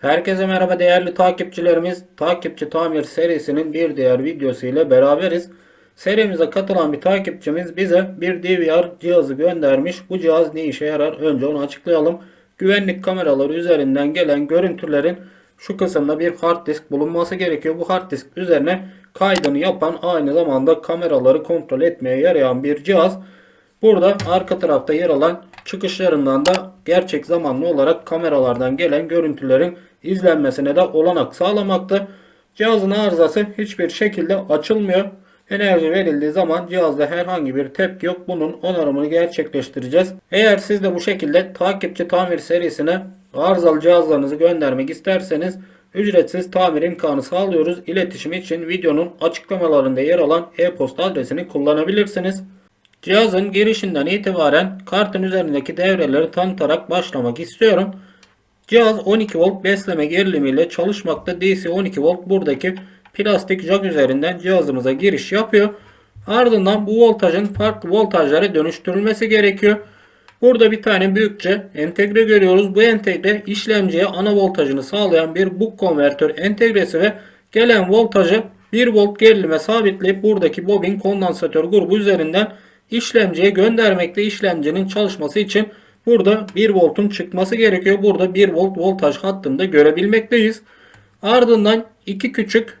Herkese merhaba değerli takipçilerimiz. Takipçi Tamir serisinin bir diğer videosu ile beraberiz. Serimize katılan bir takipçimiz bize bir DVR cihazı göndermiş. Bu cihaz ne işe yarar? Önce onu açıklayalım. Güvenlik kameraları üzerinden gelen görüntülerin şu kısımda bir hard disk bulunması gerekiyor. Bu hard disk üzerine kaydını yapan aynı zamanda kameraları kontrol etmeye yarayan bir cihaz. Burada arka tarafta yer alan çıkışlarından da gerçek zamanlı olarak kameralardan gelen görüntülerin izlenmesine de olanak sağlamakta. Cihazın arızası hiçbir şekilde açılmıyor. Enerji verildiği zaman cihazda herhangi bir tepki yok. Bunun onarımını gerçekleştireceğiz. Eğer siz de bu şekilde takipçi tamir serisine arızalı cihazlarınızı göndermek isterseniz ücretsiz tamir imkanı sağlıyoruz. İletişim için videonun açıklamalarında yer alan e-posta adresini kullanabilirsiniz. Cihazın girişinden itibaren kartın üzerindeki devreleri tanıtarak başlamak istiyorum. Cihaz 12 volt besleme gerilimiyle çalışmakta. DC 12 volt buradaki plastik jack üzerinden cihazımıza giriş yapıyor. Ardından bu voltajın farklı voltajlara dönüştürülmesi gerekiyor. Burada bir tane büyükçe entegre görüyoruz. Bu entegre işlemciye ana voltajını sağlayan bir buck konvertör entegresi ve gelen voltajı 1 volt gerilime sabitleyip buradaki bobin kondansatör grubu üzerinden işlemciye göndermekte işlemcinin çalışması için burada 1 voltun çıkması gerekiyor. Burada 1 volt voltaj hattında görebilmekteyiz. Ardından iki küçük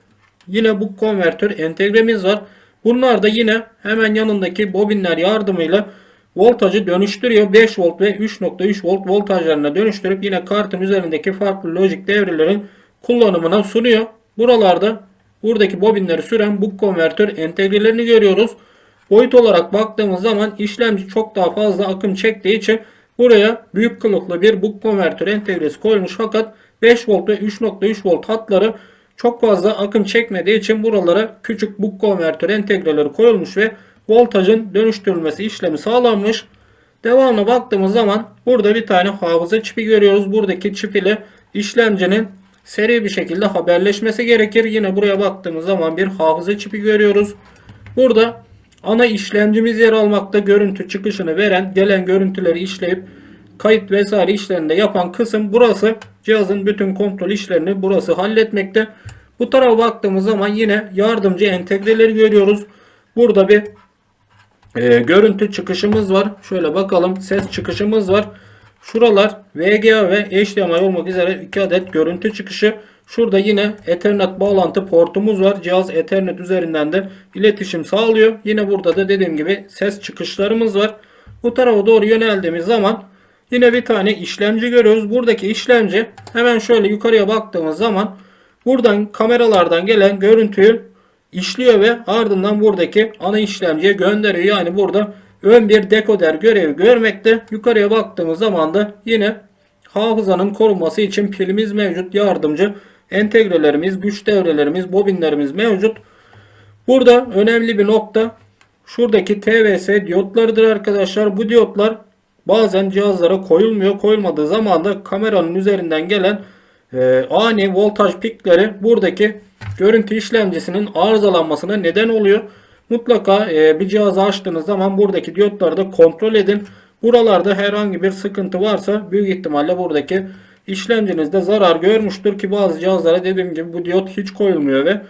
yine bu konvertör entegremiz var. Bunlar da yine hemen yanındaki bobinler yardımıyla voltajı dönüştürüyor. 5 volt ve 3.3 volt voltajlarına dönüştürüp yine kartın üzerindeki farklı lojik devrelerin kullanımına sunuyor. Buralarda buradaki bobinleri süren bu konvertör entegrelerini görüyoruz. Boyut olarak baktığımız zaman işlemci çok daha fazla akım çektiği için buraya büyük kılıklı bir buk konvertör entegresi koyulmuş fakat 5 volt ve 3.3 volt hatları çok fazla akım çekmediği için buralara küçük buk konvertör entegreleri koyulmuş ve voltajın dönüştürülmesi işlemi sağlanmış. Devamına baktığımız zaman burada bir tane hafıza çipi görüyoruz. Buradaki çip ile işlemcinin seri bir şekilde haberleşmesi gerekir. Yine buraya baktığımız zaman bir hafıza çipi görüyoruz. Burada ana işlemcimiz yer almakta. Görüntü çıkışını veren, gelen görüntüleri işleyip kayıt vesaire işlerini de yapan kısım burası. Cihazın bütün kontrol işlerini burası halletmekte. Bu tarafa baktığımız zaman yine yardımcı entegreleri görüyoruz. Burada bir e, görüntü çıkışımız var. Şöyle bakalım ses çıkışımız var. Şuralar VGA ve HDMI olmak üzere 2 adet görüntü çıkışı. Şurada yine Ethernet bağlantı portumuz var. Cihaz Ethernet üzerinden de iletişim sağlıyor. Yine burada da dediğim gibi ses çıkışlarımız var. Bu tarafa doğru yöneldiğimiz zaman yine bir tane işlemci görüyoruz. Buradaki işlemci hemen şöyle yukarıya baktığımız zaman buradan kameralardan gelen görüntüyü işliyor ve ardından buradaki ana işlemciye gönderiyor. Yani burada ön bir dekoder görevi görmekte. Yukarıya baktığımız zaman da yine hafızanın korunması için pilimiz mevcut. Yardımcı entegrelerimiz, güç devrelerimiz, bobinlerimiz mevcut. Burada önemli bir nokta şuradaki TVS diyotlarıdır arkadaşlar. Bu diyotlar bazen cihazlara koyulmuyor. Koyulmadığı zaman da kameranın üzerinden gelen e, ani voltaj pikleri buradaki görüntü işlemcisinin arızalanmasına neden oluyor. Mutlaka e, bir cihazı açtığınız zaman buradaki diyotları da kontrol edin. Buralarda herhangi bir sıkıntı varsa büyük ihtimalle buradaki işlemcinizde zarar görmüştür ki bazı cihazlara dediğim gibi bu diyot hiç koyulmuyor ve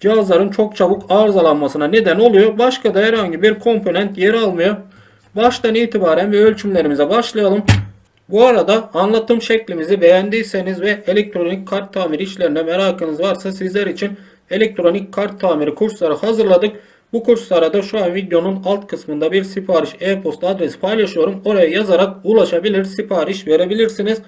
cihazların çok çabuk arızalanmasına neden oluyor. Başka da herhangi bir komponent yer almıyor. Baştan itibaren bir ölçümlerimize başlayalım. Bu arada anlatım şeklimizi beğendiyseniz ve elektronik kart tamiri işlerine merakınız varsa sizler için elektronik kart tamiri kursları hazırladık. Bu kurslara da şu an videonun alt kısmında bir sipariş e-posta adresi paylaşıyorum. Oraya yazarak ulaşabilir, sipariş verebilirsiniz.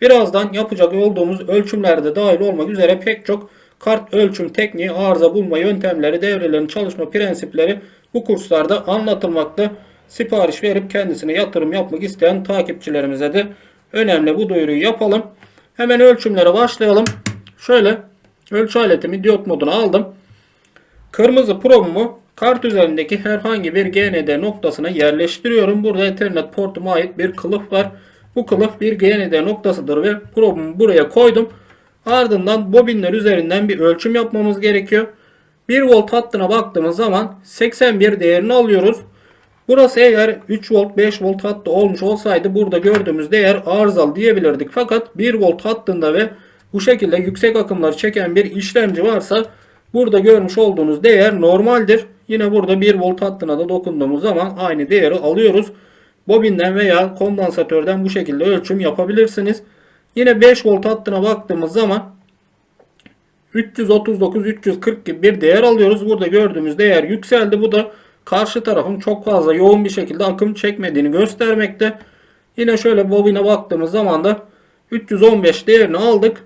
Birazdan yapacak olduğumuz ölçümlerde dahil olmak üzere pek çok kart ölçüm tekniği, arıza bulma yöntemleri, devrelerin çalışma prensipleri bu kurslarda anlatılmakta. Sipariş verip kendisine yatırım yapmak isteyen takipçilerimize de önemli bu duyuruyu yapalım. Hemen ölçümlere başlayalım. Şöyle ölçü aletimi diyot moduna aldım. Kırmızı probumu kart üzerindeki herhangi bir GND noktasına yerleştiriyorum. Burada Ethernet portuma ait bir kılıf var. Bu kılıf bir GND noktasıdır ve probumu buraya koydum. Ardından bobinler üzerinden bir ölçüm yapmamız gerekiyor. 1 volt hattına baktığımız zaman 81 değerini alıyoruz. Burası eğer 3 volt 5 volt hattı olmuş olsaydı burada gördüğümüz değer arızalı diyebilirdik. Fakat 1 volt hattında ve bu şekilde yüksek akımları çeken bir işlemci varsa burada görmüş olduğunuz değer normaldir. Yine burada 1 volt hattına da dokunduğumuz zaman aynı değeri alıyoruz. Bobinden veya kondansatörden bu şekilde ölçüm yapabilirsiniz. Yine 5 volt hattına baktığımız zaman 339 340 gibi bir değer alıyoruz. Burada gördüğümüz değer yükseldi. Bu da karşı tarafın çok fazla yoğun bir şekilde akım çekmediğini göstermekte. Yine şöyle bobine baktığımız zaman da 315 değerini aldık.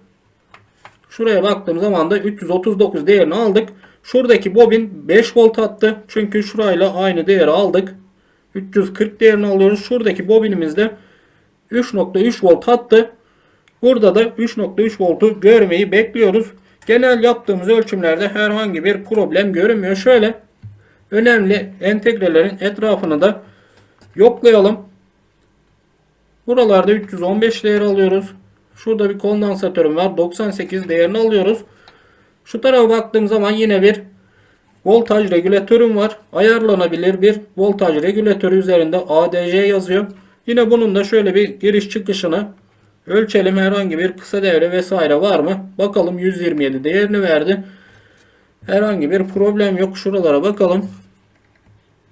Şuraya baktığım zaman da 339 değerini aldık. Şuradaki bobin 5 volt attı. Çünkü şurayla aynı değeri aldık. 340 değerini alıyoruz. Şuradaki bobinimizde 3.3 volt attı. Burada da 3.3 voltu görmeyi bekliyoruz. Genel yaptığımız ölçümlerde herhangi bir problem görünmüyor. Şöyle önemli entegrelerin etrafını da yoklayalım. Buralarda 315 değer alıyoruz. Şurada bir kondansatörüm var. 98 değerini alıyoruz. Şu tarafa baktığım zaman yine bir voltaj regülatörüm var. Ayarlanabilir bir voltaj regülatörü üzerinde ADC yazıyor. Yine bunun da şöyle bir giriş çıkışını ölçelim. Herhangi bir kısa devre vesaire var mı? Bakalım 127 değerini verdi. Herhangi bir problem yok. Şuralara bakalım.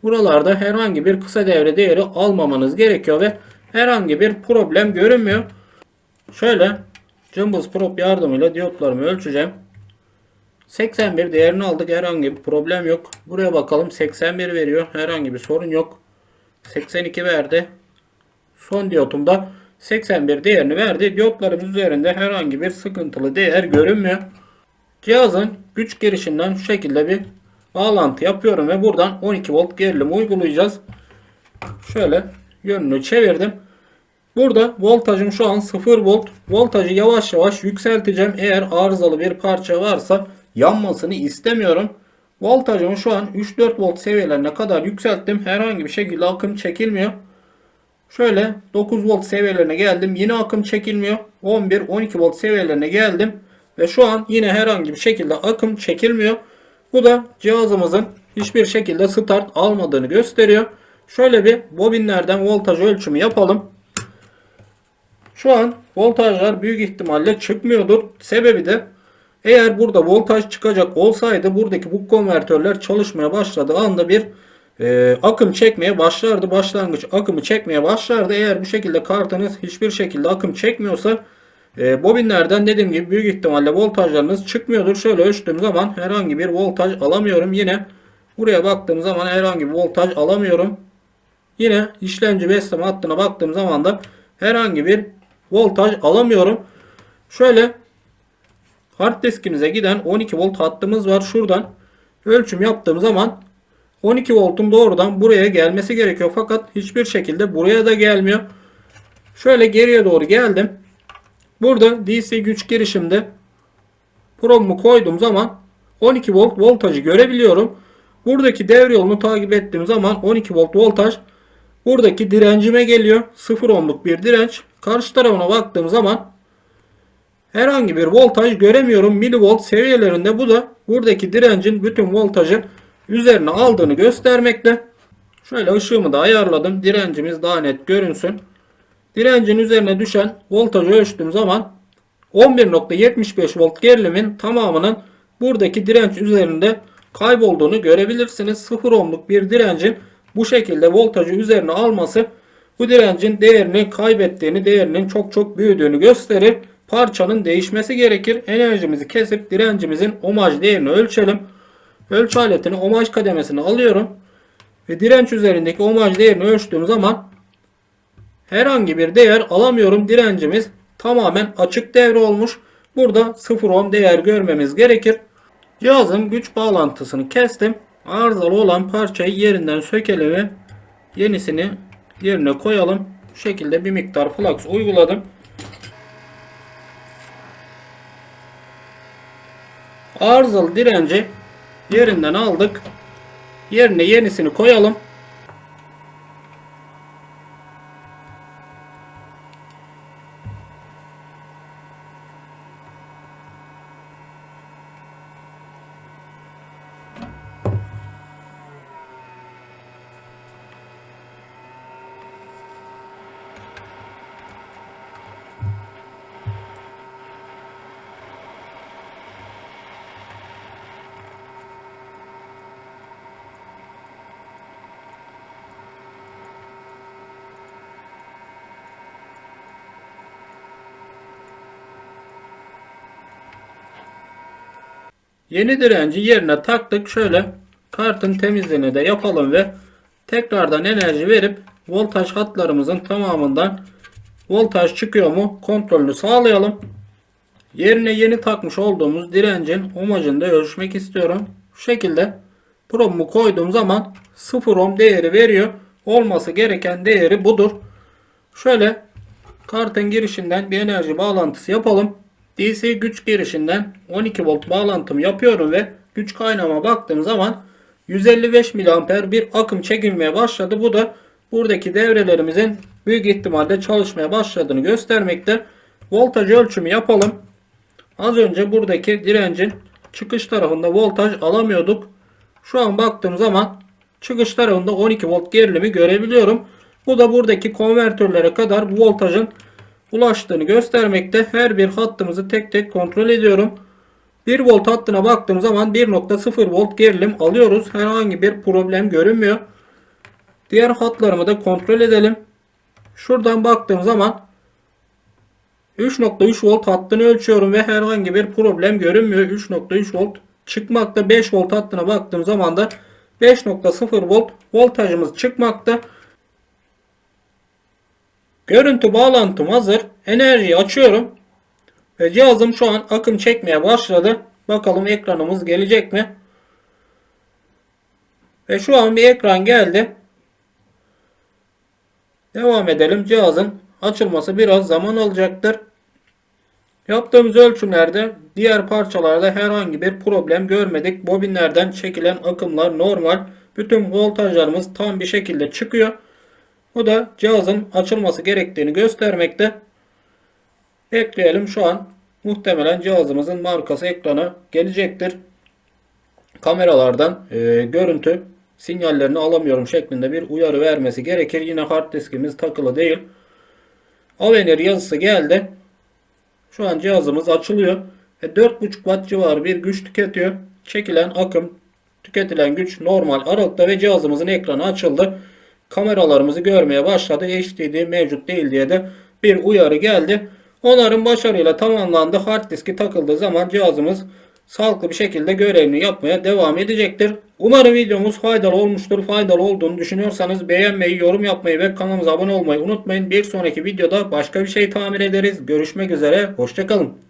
Buralarda herhangi bir kısa devre değeri almamanız gerekiyor ve herhangi bir problem görünmüyor. Şöyle cımbız probe yardımıyla diyotlarımı ölçeceğim. 81 değerini aldık. Herhangi bir problem yok. Buraya bakalım. 81 veriyor. Herhangi bir sorun yok. 82 verdi. Son diyotumda 81 değerini verdi. Diyotlarımız üzerinde herhangi bir sıkıntılı değer görünmüyor. Cihazın güç girişinden şu şekilde bir bağlantı yapıyorum ve buradan 12 volt gerilim uygulayacağız. Şöyle yönünü çevirdim. Burada voltajım şu an 0 volt. Voltajı yavaş yavaş yükselteceğim. Eğer arızalı bir parça varsa yanmasını istemiyorum. Voltajımı şu an 3-4 volt seviyelerine kadar yükselttim. Herhangi bir şekilde akım çekilmiyor. Şöyle 9 volt seviyelerine geldim. Yine akım çekilmiyor. 11-12 volt seviyelerine geldim. Ve şu an yine herhangi bir şekilde akım çekilmiyor. Bu da cihazımızın hiçbir şekilde start almadığını gösteriyor. Şöyle bir bobinlerden voltaj ölçümü yapalım. Şu an voltajlar büyük ihtimalle çıkmıyordur. Sebebi de eğer burada voltaj çıkacak olsaydı buradaki bu konvertörler çalışmaya başladığı anda bir e, akım çekmeye başlardı. Başlangıç akımı çekmeye başlardı. Eğer bu şekilde kartınız hiçbir şekilde akım çekmiyorsa e, bobinlerden dediğim gibi büyük ihtimalle voltajlarınız çıkmıyordur. Şöyle ölçtüğüm zaman herhangi bir voltaj alamıyorum. Yine buraya baktığım zaman herhangi bir voltaj alamıyorum. Yine işlemci besleme hattına baktığım zaman da herhangi bir voltaj alamıyorum. Şöyle hard diskimize giden 12 volt hattımız var. Şuradan ölçüm yaptığım zaman 12 voltun doğrudan buraya gelmesi gerekiyor. Fakat hiçbir şekilde buraya da gelmiyor. Şöyle geriye doğru geldim. Burada DC güç girişimde probumu koyduğum zaman 12 volt voltajı görebiliyorum. Buradaki devre yolunu takip ettiğim zaman 12 volt voltaj buradaki direncime geliyor. 0 ohmluk bir direnç. Karşı tarafına baktığım zaman herhangi bir voltaj göremiyorum. Milivolt seviyelerinde bu da buradaki direncin bütün voltajı üzerine aldığını göstermekte. Şöyle ışığımı da ayarladım. Direncimiz daha net görünsün. Direncin üzerine düşen voltajı ölçtüğüm zaman 11.75 volt gerilimin tamamının buradaki direnç üzerinde kaybolduğunu görebilirsiniz. 0 ohmluk bir direncin bu şekilde voltajı üzerine alması bu direncin değerini kaybettiğini, değerinin çok çok büyüdüğünü gösterir. Parçanın değişmesi gerekir. Enerjimizi kesip direncimizin omaj değerini ölçelim. Ölçü aletini omaj kademesine alıyorum. Ve direnç üzerindeki omaj değerini ölçtüğüm zaman herhangi bir değer alamıyorum. Direncimiz tamamen açık devre olmuş. Burada 0 ohm değer görmemiz gerekir. Cihazın güç bağlantısını kestim. Arızalı olan parçayı yerinden sökelim ve yenisini yerine koyalım. Bu şekilde bir miktar flux uyguladım. Arızalı direnci yerinden aldık. Yerine yenisini koyalım. Yeni direnci yerine taktık. Şöyle kartın temizliğini de yapalım ve tekrardan enerji verip voltaj hatlarımızın tamamından voltaj çıkıyor mu kontrolünü sağlayalım. Yerine yeni takmış olduğumuz direncin ohmajını da ölçmek istiyorum. Şu şekilde probumu koyduğum zaman 0 ohm değeri veriyor. Olması gereken değeri budur. Şöyle kartın girişinden bir enerji bağlantısı yapalım. DC güç girişinden 12 volt bağlantım yapıyorum ve güç kaynağıma baktığım zaman 155 mAh bir akım çekilmeye başladı. Bu da buradaki devrelerimizin büyük ihtimalle çalışmaya başladığını göstermekte. Voltaj ölçümü yapalım. Az önce buradaki direncin çıkış tarafında voltaj alamıyorduk. Şu an baktığım zaman çıkış tarafında 12 volt gerilimi görebiliyorum. Bu da buradaki konvertörlere kadar voltajın ulaştığını göstermekte. Her bir hattımızı tek tek kontrol ediyorum. 1 volt hattına baktığım zaman 1.0 volt gerilim alıyoruz. Herhangi bir problem görünmüyor. Diğer hatlarımı da kontrol edelim. Şuradan baktığım zaman 3.3 volt hattını ölçüyorum ve herhangi bir problem görünmüyor. 3.3 volt çıkmakta. 5 volt hattına baktığım zaman da 5.0 volt voltajımız çıkmakta. Görüntü bağlantım hazır. Enerjiyi açıyorum. Ve cihazım şu an akım çekmeye başladı. Bakalım ekranımız gelecek mi? Ve şu an bir ekran geldi. Devam edelim. Cihazın açılması biraz zaman alacaktır. Yaptığımız ölçümlerde diğer parçalarda herhangi bir problem görmedik. Bobinlerden çekilen akımlar normal. Bütün voltajlarımız tam bir şekilde çıkıyor. Bu da cihazın açılması gerektiğini göstermekte. Bekleyelim şu an muhtemelen cihazımızın markası ekrana gelecektir. Kameralardan e, görüntü sinyallerini alamıyorum şeklinde bir uyarı vermesi gerekir. Yine hard diskimiz takılı değil. Avenir yazısı geldi. Şu an cihazımız açılıyor. Ve 4.5 watt civarı bir güç tüketiyor. Çekilen akım, tüketilen güç normal aralıkta ve cihazımızın ekranı açıldı. Kameralarımızı görmeye başladı. HDD mevcut değil diye de bir uyarı geldi. Onarım başarıyla tamamlandı. Hard diski takıldığı zaman cihazımız sağlıklı bir şekilde görevini yapmaya devam edecektir. Umarım videomuz faydalı olmuştur. Faydalı olduğunu düşünüyorsanız beğenmeyi, yorum yapmayı ve kanalımıza abone olmayı unutmayın. Bir sonraki videoda başka bir şey tamir ederiz. Görüşmek üzere. Hoşçakalın.